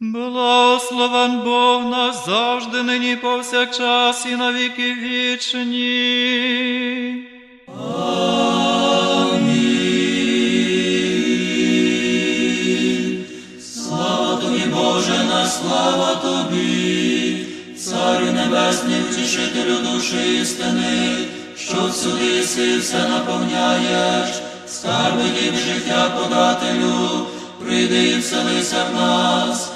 Благословен Бог наш завжди, нині повсякчас і на віки вічні. Слава тобі, Боже, слава тобі, Царю Небесний, втішителю душі істини, що всюди си все наповняєш, скарби дів життя подателю, прийди і вселися в нас,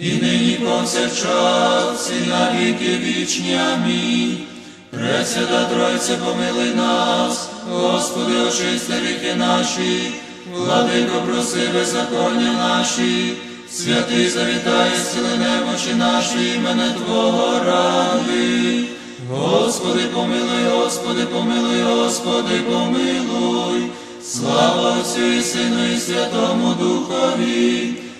і нині повсякчас, і на віки вічні. Амінь. Пресвята Тройце, помилуй нас, Господи, очисти гріхи наші, владико, проси беззаконня наші, святий завітай, сили немочі наші, імене Твого ради. Господи, помилуй, Господи, помилуй, Господи, помилуй, слава Отцю і Сину і Святому Духові,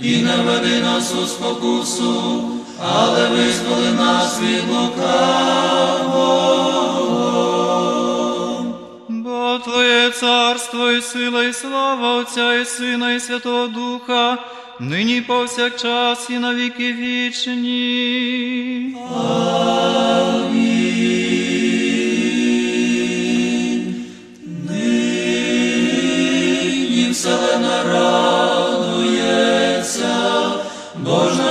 і не веди нас у спокусу, але визволи нас від лукавого. Бо Твоє царство і сила, і слава Отця і Сина, і Святого Духа, нині повсякчас і на віки вічні. Нині вселена радується,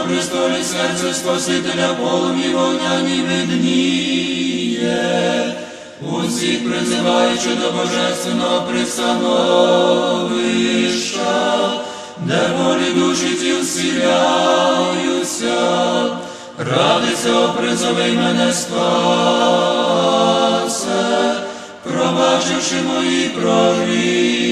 престолі серце Спасителя полум'ї вогняні видніє, усіх призиваючи до божественного пристановища, де волі душі ті всіляються, ради цього призови мене спасе, пробачивши мої прогрішення.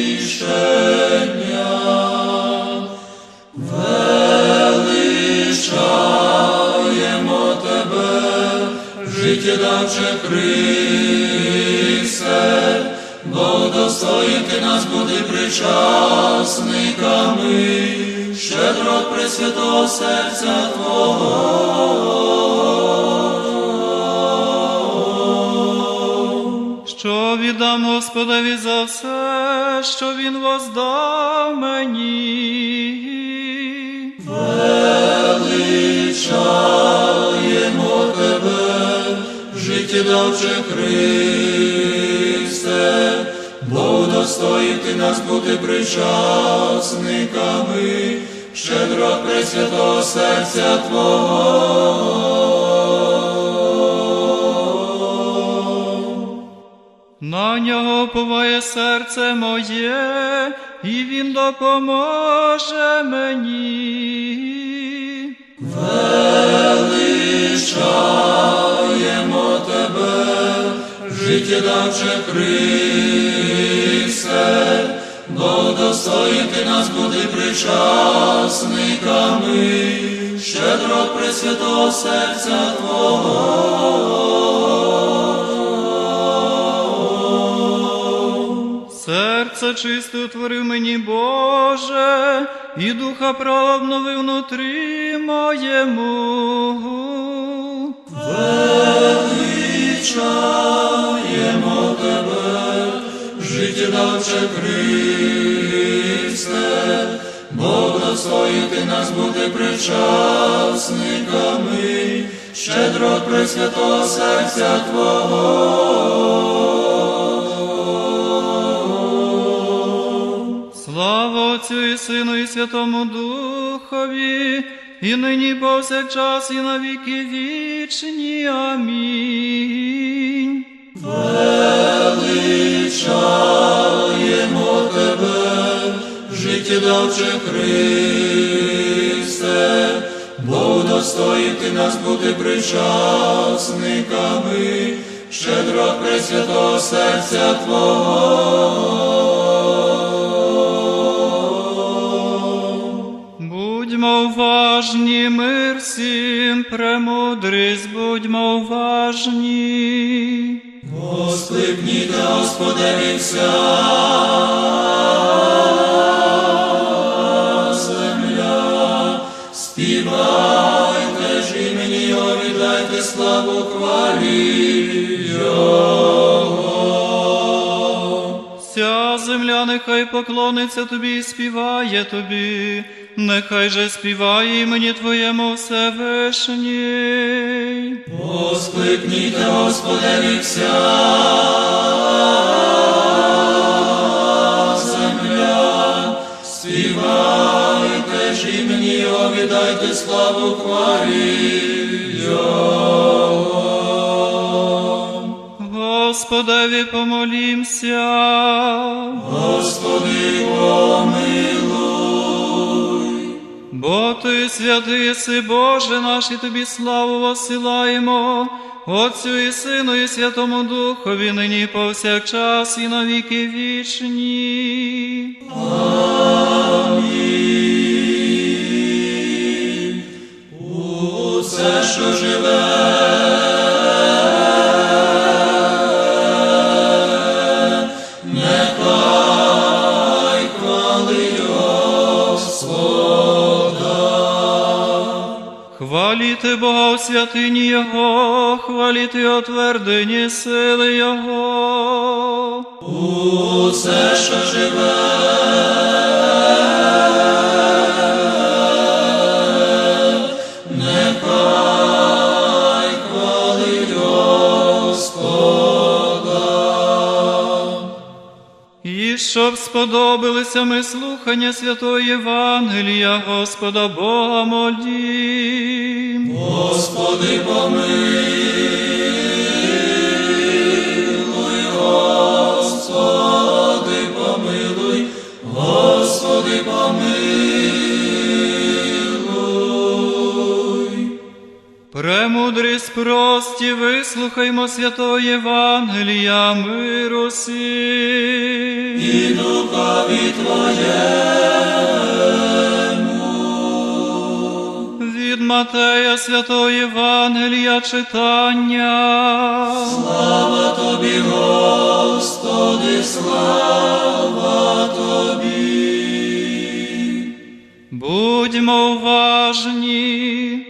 Життєдавче Христе, бо достоїти нас бути причасниками, щедро пресвятого серця Твого. Що віддам Господові за все, що Він воздав мені. Величаємо життєдавче Христе, бо удостоїв ти нас бути причасниками, щедро пресвятого серця Твого. На нього поває серце моє, і він допоможе мені. Величаємо тебе, життєдавче Христе, бо достоїв ти нас бути причасниками, щедро пресвятого серця Твого. Серце чисте утворив мені, Боже, і духа права внутрі моєму. Величаємо тебе, життєдавче Христе, Бог достоїв ти нас бути причасниками, щедро пресвятого серця Твого. Слава Отцю і Сину, і Святому Духові, і нині повсякчас, і на віки вічні. Амінь. Величаємо тебе, життєдавче Христе, Бог достоїти нас бути причасниками, щедро пресвятого серця Твого. Будьмо уважні, мир всім, премудрість, будьмо уважні. Воскликніте, Господеві вся земля, співайте ж імені Його, віддайте славу хвалі Його. Вся земля нехай поклониться тобі і співає тобі, нехай же співає імені Твоєму Всевишній. Воскликніте, Господеві вся земля, співайте ж імені Його, віддайте славу хвалі Господеві помолімся. Господи, помилуй. Бо ти святий єси, Боже наш, і тобі славу посилаємо, Отцю і Сину, і Святому Духові, нині повсякчас, і на віки вічні. Усе, що живе, Хваліти Бога у святині Його, хваліти о твердині сили Його. Усе, що живе, щоб сподобалися ми слухання святого Євангелія, Господа Бога молім. Господи, помилуй, Господи, помилуй, Господи, помилуй. Премудрість прості, вислухаймо святого Євангелія, миру сім. І духові Твоєму. Від Матея святого Євангелія читання. Слава Тобі, Господи, слава Тобі. Будьмо уважні,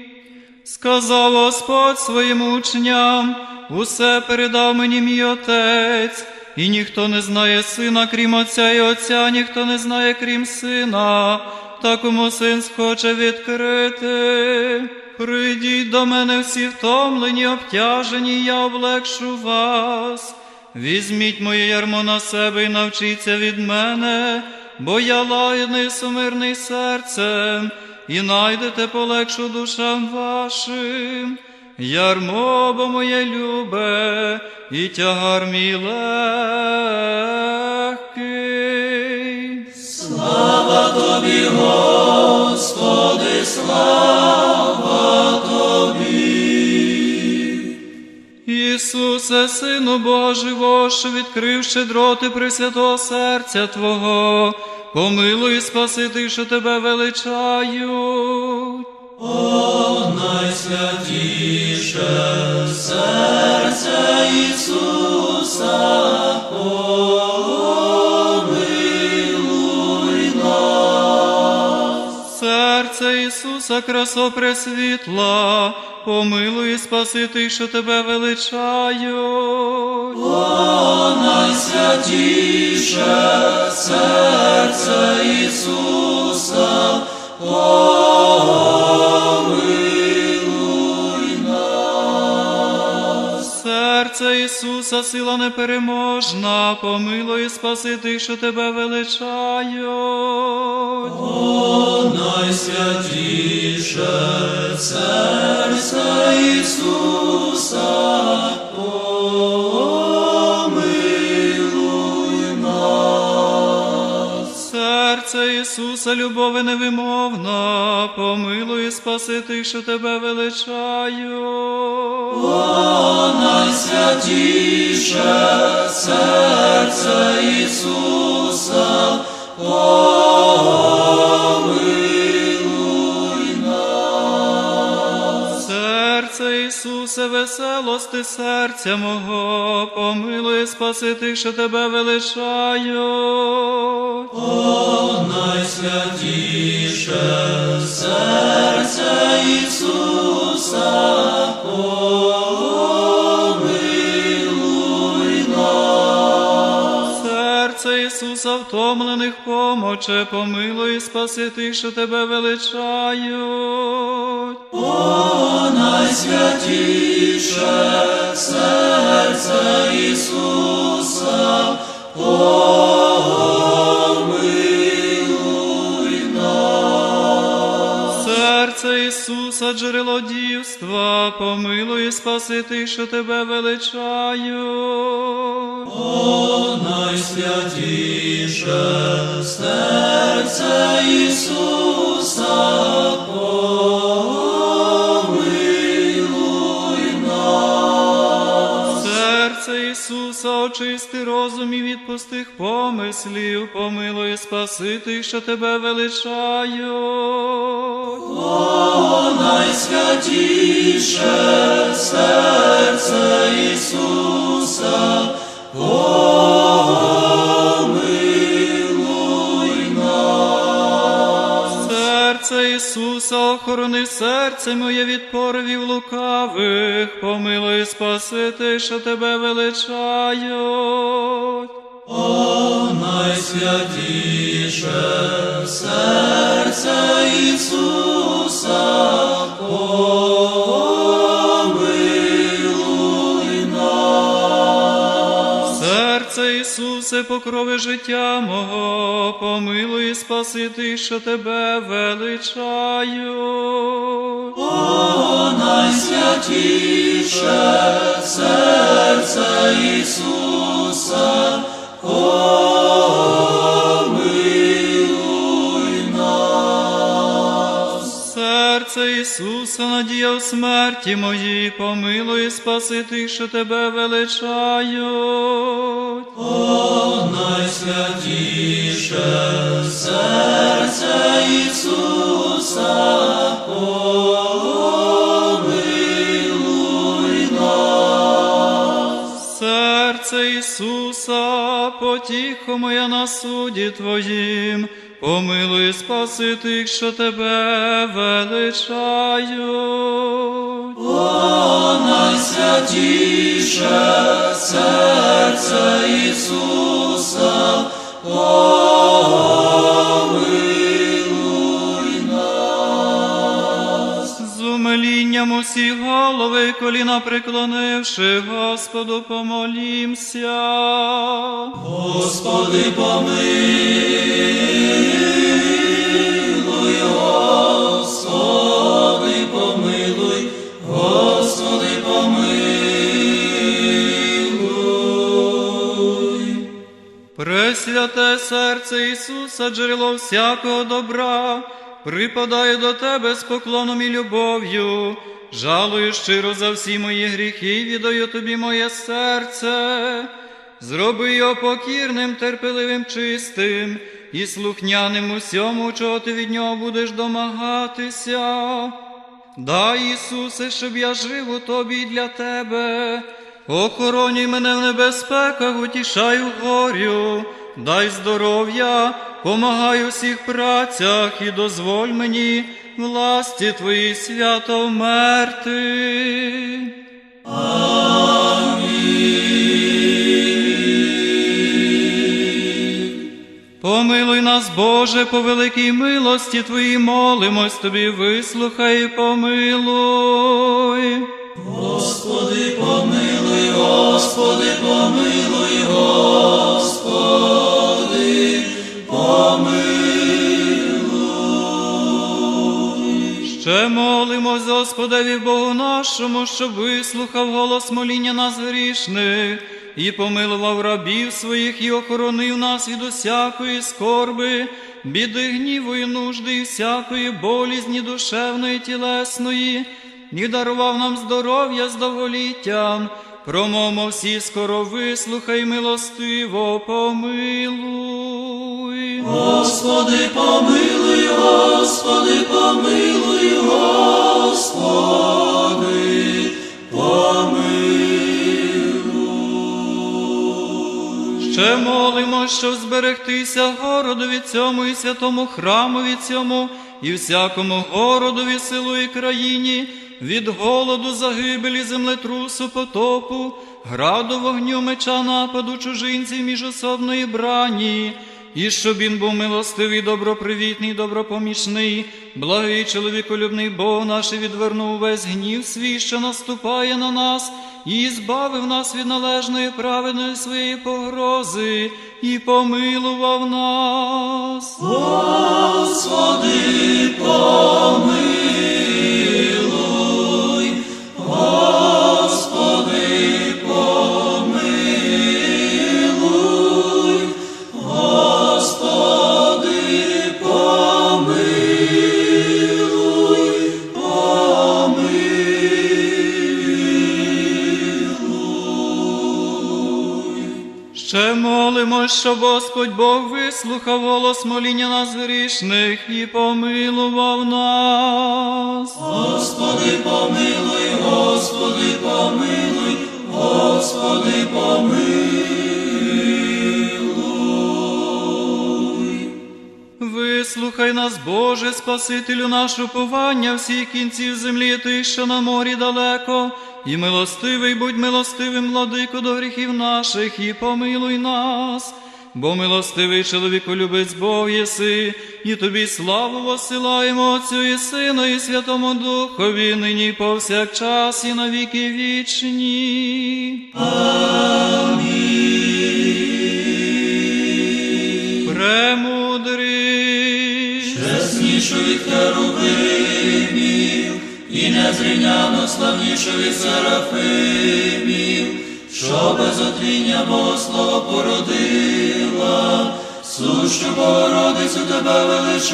сказав Господь своїм учням, усе передав мені мій Отець, і ніхто не знає сина, крім Отця, і Отця ніхто не знає, крім сина, та кому син схоче відкрити. Прийдіть до мене всі втомлені, обтяжені, я облегшу вас. Візьміть моє ярмо на себе і навчіться від мене, бо я лагідний сумирний серцем, і найдете полегшу душам вашим. Ярмо, бо моє любе, і тягар мій легкий. Слава Тобі, Господи, слава Тобі. Ісусе, Сину Бога живого, що відкрив щедроти Пресвятого серця Твого, помилуй спаси тих, що тебе величають. О, найсвятіше серце Ісуса, Серце Ісуса, красо пресвітла, помилуй і спаси тих, що тебе величають. О, найсвятіше серце Ісуса, помилуй нас. Серце Ісуса, сила непереможна, помилуй і спаси тих, що тебе величають. О, найсвятіше серце Ісуса, помилуй нас. Серце Ісуса, любові невимовна, помилуй і спаси тих, що тебе величаю. О, найсвятіше серце Ісуса, помилуй Ісусе, веселости серця мого, помилуй спаси тих, що тебе величають. О, найсвятіше серце Ісуса, втомлених помоче, помилуй спаси тих, що тебе величають. О, найсвятіше серце Ісуса, нас. Серце Ісуса, джерело дівства, помилуй спаси тих, що тебе величаю. О, найсвятіше серце Ісуса, очисти розум і від пустих помислів, помилуй спаси тих, що тебе величають. О, найсвятіше серце Ісуса, помилуй Ісуса, охорони серце моє від порвів лукавих, помилуй спасити, що тебе величають. О, найсвятіше серце Ісуса, помилуй Ісусе, покрови життя мого, помилуй і спаси тих, що тебе величають. О, найсвятіше серце Ісуса, помилуй нас. Серце Ісуса, надія в смерті моїй, помилуй і спаси тих, що тебе величають. Потіхо моя на суді Твоїм, помилуй спаси тих, що тебе величають. О, найсвятіше серце Ісуса, помилуй умилінням усі голови коліна преклонивши, Господу помолімся. Господи, помилуй, Господи, помилуй, Господи, помилуй. Пресвяте серце Ісуса, джерело всякого добра, припадаю до Тебе з поклоном і любов'ю, жалую щиро за всі мої гріхи, віддаю Тобі моє серце. Зроби його покірним, терпеливим, чистим і слухняним усьому, чого ти від нього будеш домагатися. Дай, Ісусе, щоб я жив у тобі і для тебе. Охоронюй мене в небезпеках, утішай у горю, дай здоров'я, помагай у всіх працях і дозволь мені власті Твої свято вмерти. Помилуй нас, Боже, по великій милості Твоїй молимось Тобі, вислухай, і помилуй. Господи, помилуй, Господи, помилуй, Господи, помилуй. Ще молимось Господеві Богу нашому, щоб вислухав голос моління нас грішних, і помилував рабів своїх, і охоронив нас від усякої скорби, біди гніву і нужди, і всякої болізні душевної тілесної, і дарував нам здоров'я з довголіттям. Промовмо всі скоро вислухай, милостиво помилуй. Господи, помилуй, Господи, помилуй, Господи, помилуй. Ще молимо, щоб зберегтися городові цьому і святому храмові цьому, і всякому городові, селу і країні, від голоду, загибелі, землетрусу, потопу, граду, вогню, меча, нападу, чужинців, міжособної брані. І щоб він був милостивий, добропривітний, добропомічний, благий чоловіколюбний Бог наш і відвернув весь гнів свій, що наступає на нас, і збавив нас від належної праведної своєї погрози, і помилував нас. Господи, помилуй, щоб Господь Бог вислухав голос моління нас грішних і помилував нас. Господи, помилуй, Господи, помилуй, Господи, помилуй. Вислухай нас, Боже, Спасителю нашу повання всіх кінців землі, ти, що на морі далеко, і милостивий будь милостивим, владико, до гріхів наших, і помилуй нас. Бо милостивий чоловіку любець Бог єси, і тобі славу посилаємо Отцю і Сину, і Святому Духові, нині повсякчас, і на віки вічні. Премудрий. Чеснішу від і незрівняно славнішу від серафимів, що без отління Богослова породила, сущу Богородицю тебе величаємо.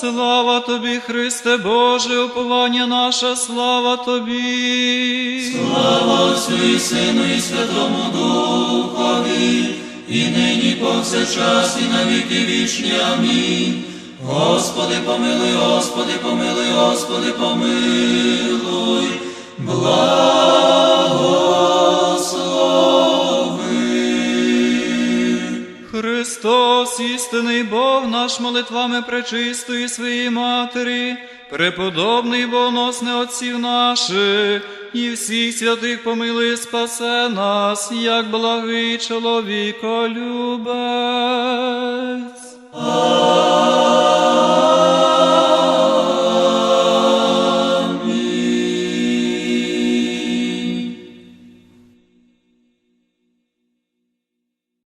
Слава тобі, Христе Боже, уповання наша, слава тобі. Слава Отцю і Сину і Святому Духові, і нині повсякчас, і на віки вічні. Амінь. Господи, помилуй, Господи, помилуй, Господи, помилуй, благослови. Христос, істинний Бог наш молитвами пречистої своєї Матері, преподобний боносне отців наших, і всіх святих помилуй, спасе нас, як благий Oh.